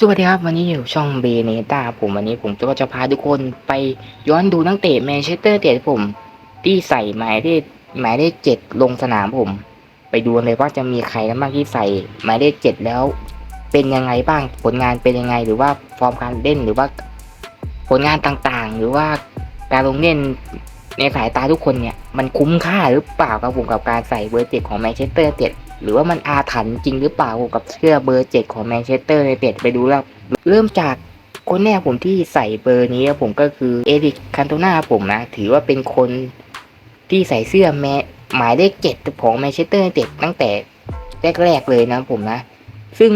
สวัสดีครับ วันนี้อยู่ช่องเบเนต้าผมวันนี้ผมก็จะพาทุกคนไปย้อนดูนักเตะแมนเชสเตอร์เตะผม ที่ใส่หมายเลขหมายเลขเจ็ดลงสนามผม ไปดูเลยว่าจะมีใครกันบ้างที่ใส่หมายเลขเจ็ดแล้ว เป็นยังไงบ้างผลงานเป็นยังไงหรือว่าฟอร์มการเล่นหรือว่า ผลงานต่างๆ หรือว่าการลงเล่น ในสายตาทุกคนเนี่ยมันคุ้มค่าหรือเปล่าครับผมกับการใส่เบอร์เจ็ดของแมนเชสเตอร์เจ็ดหรือว่ามันอาถรรพ์จริงหรือเปล่าผมกับเสื้อเบอร์เจ็ดของแมนเชสเตอร์ในเจ็ดไปดูแล้วเริ่มจากคนแรกผมที่ใส่เบอร์นี้ผมก็คือเอริกคันโตนาผมนะ ถือว่าเป็นคนที่ใส่เสื้อแมหมายเลขเจ็ดของแมนเชสเตอร์เจ็ดตั้งแต่แรกๆเลยนะผมนะ ซึ่ง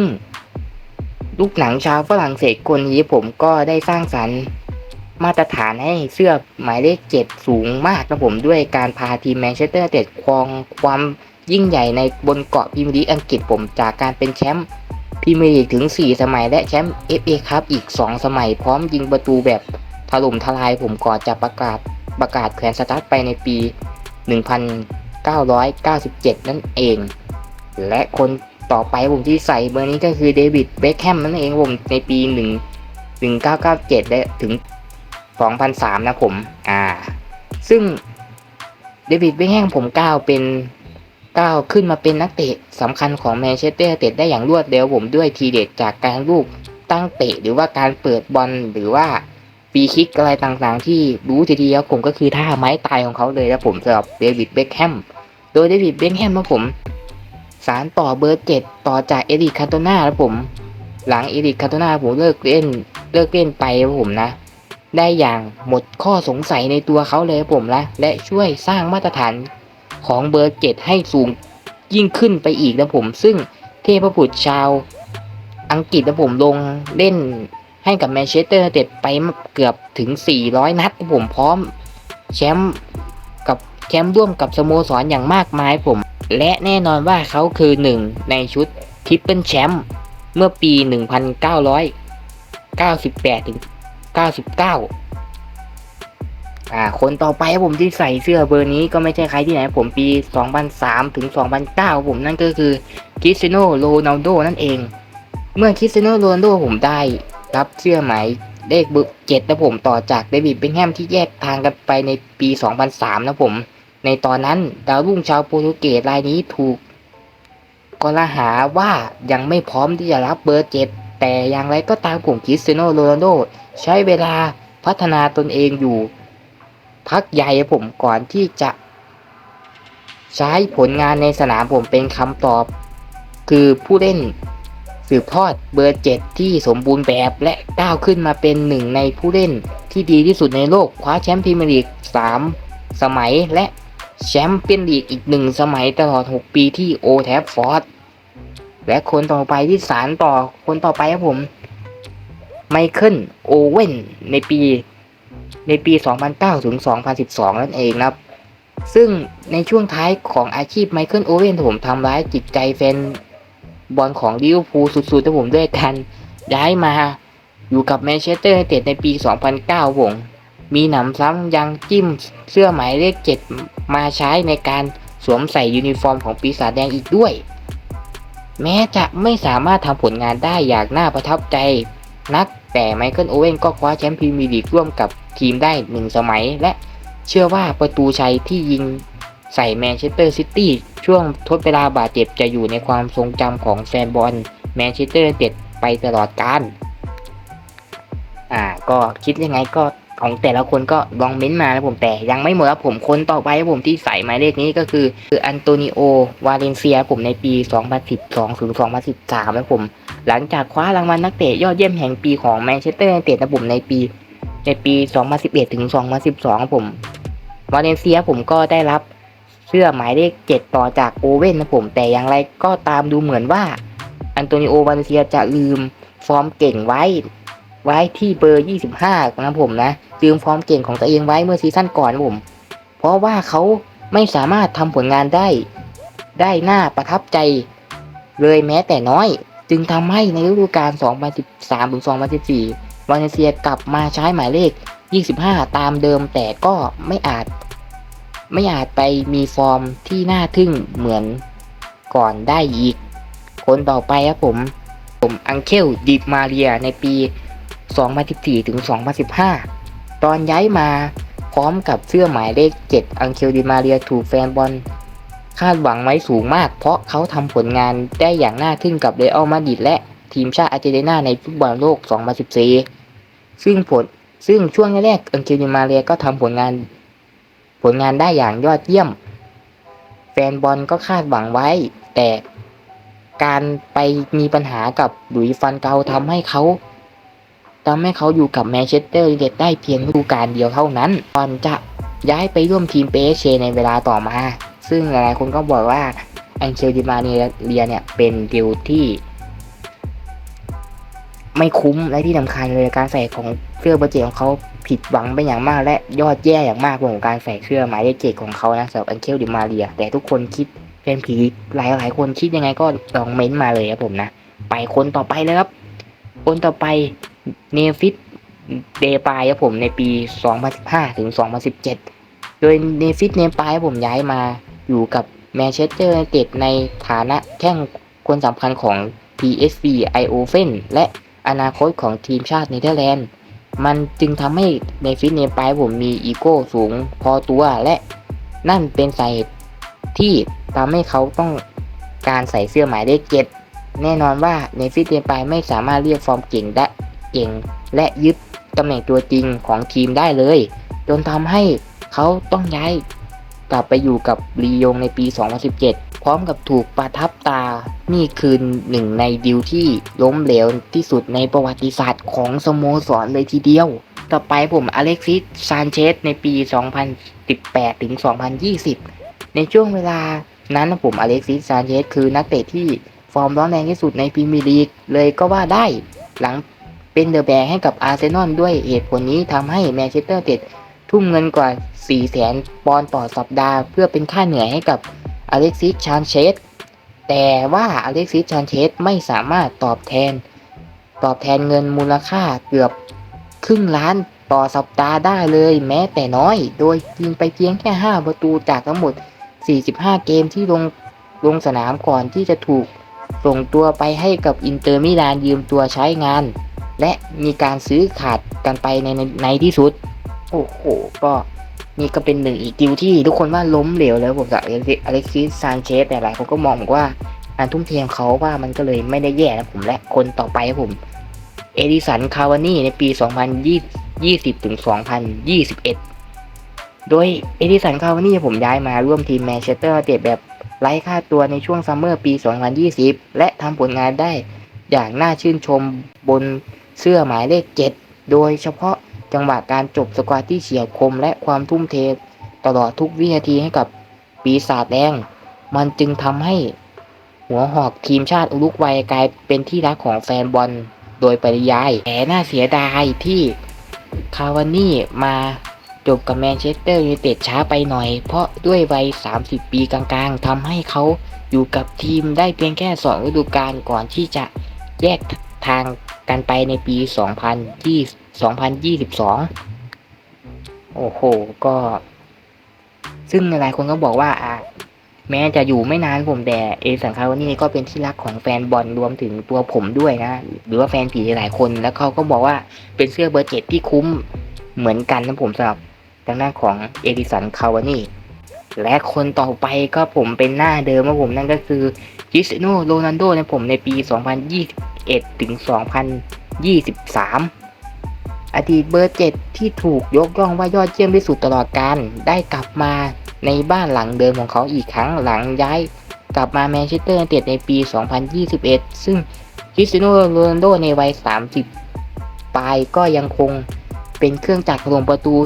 ลูกหนังชาวฝรั่งเศสคนนี้ผมก็ได้สร้างสรรค์ มาตรฐานให้เสื้อหมายเลขเจ็ดสูงมากนะผมด้วยการพาทีมแมนเชสเตอร์เจ็ดครองความยิ่งใหญ่ในบนเกาะพรีเมียร์ลีกอังกฤษผมจากการเป็นแชมป์พรีเมียร์ลีกถึง 4 สมัยและแชมป์ FA ครับอีก 2 สมัยพร้อมยิงประตูแบบถล่มทลายผมก่อนจะประกาศประกาศแขวนสตาร์ทไปในปี 1997 นั่นเอง และคนต่อไปผมที่ใส่เบอร์นี้ก็คือเดวิดเบคแฮมนั่นเองผมในปี 1 1997 และถึง 2003 นะผม อ่า ซึ่งเดวิดเบคแฮมผมก้าวเป็นก้าวขึ้นมาเป็นนักเตะสำคัญของแมนเชสเตอร์เตะได้อย่างรวดเร็วผมด้วยทีเด็ดจากการลูกตั้งเตะหรือว่าการเปิดบอลหรือว่าฟีคิกอะไรต่างๆ ที่รู้ทีเดียวผมก็คือท่าไม้ตายของเขาเลยนะผมสำหรับเดวิดเบคแฮมโดยเดวิดเบคแฮมนะผม สารต่อเบอร์เจ็ดต่อจากเอริกคาโตนาแล้วผม หลังเอริกคาโตนาผมเลิกเล่นเลิกเล่นไปครับผมนะ ได้อย่างหมดข้อสงสัยในตัวเขาเลยผมละและช่วยสร้างมาตรฐานของเบอร์เจ็ดให้สูงยิ่งขึ้นไปอีกนะผม ซึ่งเทพบุตรชาว อังกฤษนะผมลงเล่นให้กับแมนเชสเตอร์เต็ดไปเกือบถึง 400 นัดนะผมพร้อมแชมป์กับแชมป์ร่วมกับสโมสรอย่างมากมายผม และแน่นอนว่าเขาคือหนึ่งในชุดทริปเปิลแชมป์เมื่อปี 1998ถึง 99อ่า คนต่อไปผมที่ใส่เสื้อเบอร์นี้ก็ไม่ใช่ใครที่ไหน ผมปี 2003 ถึง 2009 ผมนั่นก็คือคริสเตียโนโรนัลโดนั่นเอง เมื่อคริสเตียโนโรนัลโดผมได้รับเสื้อหมายเลขเบอร์เจ็ดนะผมต่อจากเดวิดเบคแฮมที่แยกทางกันไปในปี 2003 นะผม ในตอนนั้นดาวรุ่งชาวโปรตุเกสรายนี้ถูกกล่าวหาว่ายังไม่พร้อมที่จะรับเบอร์เจ็ด แต่อย่างไรก็ตามผมคริสเตียโนโรนัลโดใช้เวลาพัฒนาตนเองอยู่ พักใหญ่ผมก่อนที่จะใช้ผลงานในสนามผมเป็นคำตอบ คือผู้เล่นสืบทอดเบอร์เจ็ดที่สมบูรณ์แบบและก้าวขึ้นมาเป็นหนึ่งในผู้เล่นที่ดีที่สุดในโลกคว้าแชมป์พรีเมียร์ลีก 3 สมัยและแชมป์เปี้ยนลีกอีกหนึ่งสมัยตลอด 6 ปีที่โอแทฟฟอร์ด และคนต่อไปที่สารต่อคนต่อไปครับผม ไมเคิลโอเว่นในปี ในปี 2009 ถึง 2012 นั่นเองนะครับ ซึ่งในช่วงท้ายของอาชีพไมเคิลโอเว่นผมทำร้ายจิตใจแฟนบอลของลิเวอร์พูลสุดๆที่ผมด้วยกัน ย้ายมาอยู่กับแมนเชสเตอร์ยูไนเต็ดในปี 2009ผมมีหนำซ้ำยังจิ้มเสื้อหมายเลข 7 มาใช้ในการสวมใส่ยูนิฟอร์มของปีศาจแดงอีกด้วย แม้จะไม่สามารถทำผลงานได้อย่างน่าประทับใจนัก แต่ไมเคิลโอเว่นก็คว้าแชมป์พรีเมียร์ลีกร่วมกับทีมได้หนึ่งสมัย และเชื่อว่าประตูชัยที่ยิงใส่แมนเชสเตอร์ซิตี้ช่วงทดเวลาบาดเจ็บจะอยู่ในความทรงจำของแฟนบอลแมนเชสเตอร์เต็ดไปตลอดกาลอ่าก็คิดยังไงก็ ของแต่ละคนก็ลองเม้นมาแล้วผมแต่ยังไม่หมดครับผมคนต่อไปผมที่ใส่หมายเลขนี้ก็คือคืออันโตนิโอวาเลนเซียผมในปี 2012ถึง2013แล้วผมหลังจากคว้ารางวัลนักเตะยอดเยี่ยมแห่งปีของแมนเชสเตอร์ยูไนเต็ดนะผมในปีในปี 2011ถึง2012ผมวาเลนเซียผมก็ได้รับเสื้อหมายเลข 7 ต่อจากโอเว่นนะผมแต่อย่างไรก็ตามดูเหมือนว่าอันโตนิโอวาเลนเซียจะลืมฟอร์มเก่งไว้ ไว้ที่เบอร์ 25นะผมนะลืมฟอร์มเก่งของตัวเองไว้เมื่อซีซั่นก่อนผม เพราะว่าเขาไม่สามารถทำผลงานได้ ได้หน่าประทับใจ เลยแม้แต่น้อย จึงทำให้ในฤดูกาล 2013 ถึง 2014 วาเลนเซียกลับมาใช้หมายเลข 25 ตามเดิมแต่ก็ไม่อาจ ไม่อาจไปมีฟอร์มที่น่าทึ่งเหมือนก่อนได้อีก คนต่อไปครับผม ผมอังเคลดิมาเรียในปี 2014 ถึง 2015 ตอนย้ายมาพร้อมกับเสื้อหมายเลข 7 อังเคลดิมาเรียถูกแฟนบอลคาดหวังไว้สูงมาก เพราะเขาทำผลงานได้อย่างน่าทึ่งกับเรอัลมาดริดและทีมชาติอาร์เจนตินาในฟุตบอลโลก 2014 ซึ่งผลซึ่งช่วงแรกอังเคลดิมาเรียก็ทำผลงาน ผลงานได้อย่างยอดเยี่ยม แฟนบอลก็คาดหวังไว้ แต่การไปมีปัญหากับหลุยฟันเกาทำให้เขา ทำให้เขาอยู่กับแมนเชสเตอร์ยูไนเต็ดได้เพียงฤดูกาลเดียวเท่านั้นก่อนจะย้ายไปร่วมทีมเปเชในเวลาต่อมา ซึ่งหลายๆคนก็บอกว่าอังเชลดิมาเนียเนี่ยเป็นดิวที่ ไม่คุ้มและที่สำคัญเลยการใส่ของเสื้อเบอร์เจของเขาผิดหวังเป็นอย่างมาก และยอดแย่อย่างมากของการใส่เสื้อหมายเลขเจ็ดของเขานะสำหรับอันเคลดิมาเรียแต่ทุกคนคิดเป็นผีหลายหลายๆคนคิดยังไงก็ลองเม้นมาเลยครับผมนะ ไปคนต่อไปเลยครับ คนต่อไป เนฟิตเดปายครับผมในปี 2015 ถึง 2017 โดยเนฟิตเนปายครับผมย้ายมาอยู่กับแมนเชสเตอร์ยูไนเต็ดในฐานะแข้งคนสำคัญของ PSV i o f e n และอนาคตของทีมชาติเนเธอร์แลนด์ มันจึงทำให้ในฟิตเนปายผมมีอีโก้สูงพอตัวและนั่นเป็นสาเหตุที่ทำให้เขาต้องการใส่เสื้อหมายเลขเจ็ดแน่นอนว่าในฟิตเนปายไม่สามารถเรียกฟอร์มเก่งได้ เก่ง และยึดตำแหน่งตัวจริงของทีมได้เลย จนทำให้เขาต้องย้ายกลับไปอยู่กับลียงในปี 2017 พร้อมกับถูกประทับตา นี่คือหนึ่งในดิวที่ล้มเหลวที่สุดในประวัติศาสตร์ของสโมสรเลยทีเดียว ต่อไปผมอเล็กซิส ซานเชสในปี 2018 ถึง 2020 ในช่วงเวลานั้นผมอเล็กซิส ซานเชสคือนักเตะที่ฟอร์มร้อนแรงที่สุดในพรีเมียร์ลีกเลยก็ว่าได้ หลัง เป็นเดอะแบร์ให้กับอาร์เซนอลด้วยเหตุผลนี้ทำให้แมนเชสเตอร์เต็ดทุ่มเงินกว่า 4 แสนปอนด์ต่อสัปดาห์ เพื่อเป็นค่าเหนื่อยให้กับอเล็กซิส ชานเชส แต่ว่าอเล็กซิส ชานเชสไม่สามารถตอบแทน ตอบแทนเงินมูลค่าเกือบครึ่งล้านต่อสัปดาห์ได้เลยแม้แต่น้อย โดยยิงไปเพียงแค่ 5 ประตูจากทั้งหมด 45 เกมที่ลงลงสนามก่อนที่จะถูก ส่งตัวไปให้กับอินเตอร์มิลานยืมตัวใช้งาน และมีการซื้อขาดกันไปในในในที่สุด โอ้โห ก็นี่ก็เป็นหนึ่งอีกดิวที่ทุกคนว่าล้มเหลวแล้วผมกับอเล็กซิสซานเชสแต่หลายคนก็มองผมว่าการทุ่มเทของเขาว่ามันก็เลยไม่ได้แย่นะผมและคนต่อไปครับผม เอดิสันคาวานี่ในปี 2020 ถึง 2021 โดยเอดิสันคาวานี่ผมย้ายมาร่วมทีมแมนเชสเตอร์ยูไนเต็ดแบบไร้ค่าตัวในช่วงซัมเมอร์ปี 2020 และทำผลงานได้อย่างน่าชื่นชมบน เสื้อหมายเลข 7 โดยเฉพาะจังหวะการจบสกอร์ที่เฉียบคมและความทุ่มเทตลอดทุกวินาทีให้กับปีศาจแดง มันจึงทำให้หัวหอกทีมชาติอุรุกวัยกลายเป็นที่รักของแฟนบอลโดยปริยาย แต่น่าเสียดายที่คาวานี่มาจบกับแมนเชสเตอร์ยูไนเต็ดช้าไปหน่อย เพราะด้วยวัย 30 ปีกลางๆทำให้เขาอยู่กับทีมได้เพียงแค่ 2 ฤดูกาลก่อนที่จะแยกทาง กันไปในปี2020 2022โอ้โห ก็ ซึ่งหลายคนก็บอกว่าอะแม้จะอยู่ไม่นานผมแต่เอสันคาวานี่ก็เป็นที่รักของแฟนบอลรวมถึงตัวผมด้วยนะ หรือว่าแฟนผีหลายคนแล้วเขาก็บอกว่าเป็นเสื้อเบอร์เจ็ดที่คุ้มเหมือนกันนะผมสำหรับทางด้านของเอดิสันคาวานี่และคนต่อไปก็ผมเป็นหน้าเดิมของผมนั่นก็คือคริสโนโรนัลโดในผมในปี 202 2021 ถึง 2023 อดีตเบอร์เจ็ดที่ถูกยกย่องว่ายอดเยี่ยมที่สุดตลอดการ ได้กลับมาในบ้านหลังเดิมของเขาอีกครั้งหลังย้ายกลับมาแมนเชสเตอร์ยูไนเต็ดในปี 2021 ซึ่งคริสเตียโนโรนัลโดในวัย 30 ปลายก็ยังคงเป็นเครื่องจักรลงประตู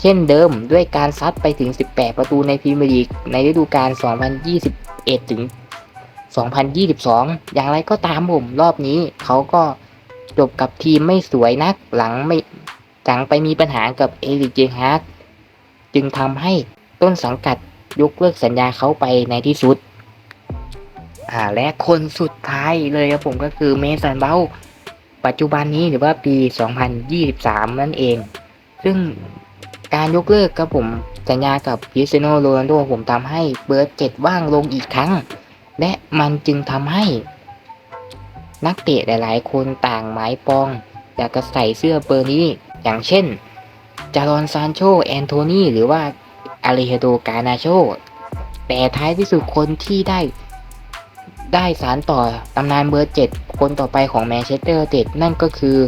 เช่นเดิมด้วยการซัดไปถึง 18 ประตูในพรีเมียร์ลีกในฤดูกาล 2021 ถึง 2022 อย่างไรก็ตามผมรอบนี้เขาก็จบกับทีมไม่สวยนักหลังไม่จังไปมีปัญหากับเอริกเจงฮาร์กจึงทำให้ต้นสังกัดยกเลิกสัญญาเขาไปในที่สุดอ่าและคนสุดท้ายเลยครับผมก็คือเมสันเบลปัจจุบันนี้หรือว่าปี 2023 นั่นเอง ซึ่งการยกเลิกครับผมสัญญากับคริสเตียโนโรนัลโดผมทำให้เบอร์เจ็ดว่างลงอีกครั้ง และมันจึงทำให้ นักเตะหลายๆ คนต่างหมายปอง อยากจะใส่เสื้อเบอร์นี้ อย่างเช่น จารอนซานโช แอนโทนีหรือว่าอาเลเฮโดกานาโช แต่ท้ายที่สุดคนที่ได้ ได้สารต่อตำนานเบอร์เจ็ดคนต่อไปของแมนเชสเตอร์เต็ดนั่นก็คือ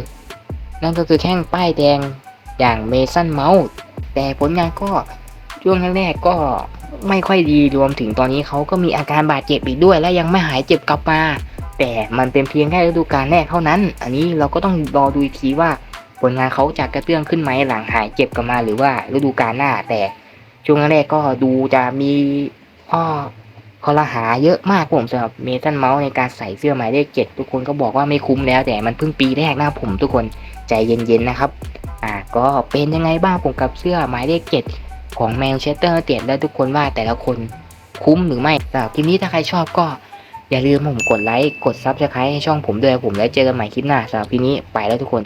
นั่นก็คือแข้งป้ายแดงอย่างเมสันเมาส์แต่ผลงานก็ช่วงแรกๆก็ ไม่ค่อยดีรวมถึงตอนนี้เขาก็มีอาการบาดเจ็บอีกด้วย และยังไม่หายเจ็บกลับมา แต่มันเป็นเพียงแค่ฤดูกาลแรกเท่านั้น อันนี้เราก็ต้องรอดูอีกทีว่าผลงานเขาจะกระเตื้องขึ้นไหมหลังหายเจ็บกลับมาหรือว่าฤดูกาลหน้า แต่ช่วงแรกก็ดูจะมีข้อข้อละหาเยอะมากผมสำหรับเมสันเมาส์ในการใส่เสื้อหมายเลขเจ็ดทุกคนก็บอกว่าไม่คุ้มแล้วแต่มันเพิ่งปีแรกนะผมทุกคนใจเย็นๆนะครับ อ่าก็เป็นยังไงบ้างผมกับเสื้อหมายเลขเจ็ด ของแมนเชสเตอร์เต็ดได้ทุกคนว่าแต่ละคนคุ้มหรือไม่สำหรับคลิปนี้ถ้าใครชอบก็อย่าลืมผมกดไลค์ กดซับสไครต์ให้ช่องผมด้วยผมแล้วเจอกันใหม่คลิปหน้าสำหรับคลิปนี้ไปแล้วทุกคน